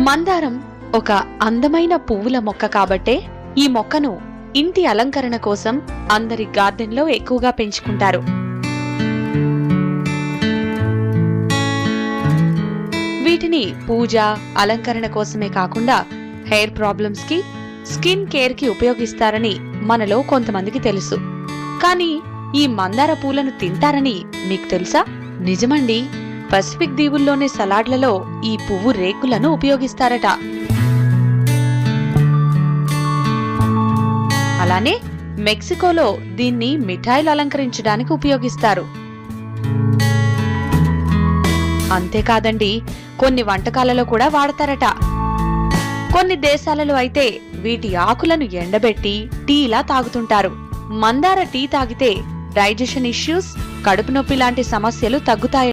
మందారం ఒక అందమైన పువ్వుల మొక్క కాబట్టే ఈ మొక్కను ఇంటి అలంకరణ కోసం అందరి గార్డెన్లో ఎక్కువగా పెంచుకుంటారు. వీటిని పూజ అలంకరణ కోసమే కాకుండా హెయిర్ ప్రాబ్లమ్స్కి స్కిన్ కేర్కి ఉపయోగిస్తారని మనలో కొంతమందికి తెలుసు. కానీ ఈ మందార పూలను తింటారని మీకు తెలుసా? నిజమండి. పసిఫిక్ దీవుల్లోని సలాడ్లలో ఈ పువ్వు రేకులను ఉపయోగిస్తారట. అలానే మెక్సికోలో దీన్ని మిఠాయిలు అలంకరించడానికి ఉపయోగిస్తారు. అంతేకాదండి కొన్ని వంటకాలలో కూడా వాడతారట. కొన్ని దేశాలలో అయితే వీటి ఆకులను ఎండబెట్టి టీలా తాగుతుంటారు. మందార టీ తాగితే డైజెషన్ ఇష్యూస్ కడుపు నొప్పి లాంటి సమస్యలు తగ్గుతాయి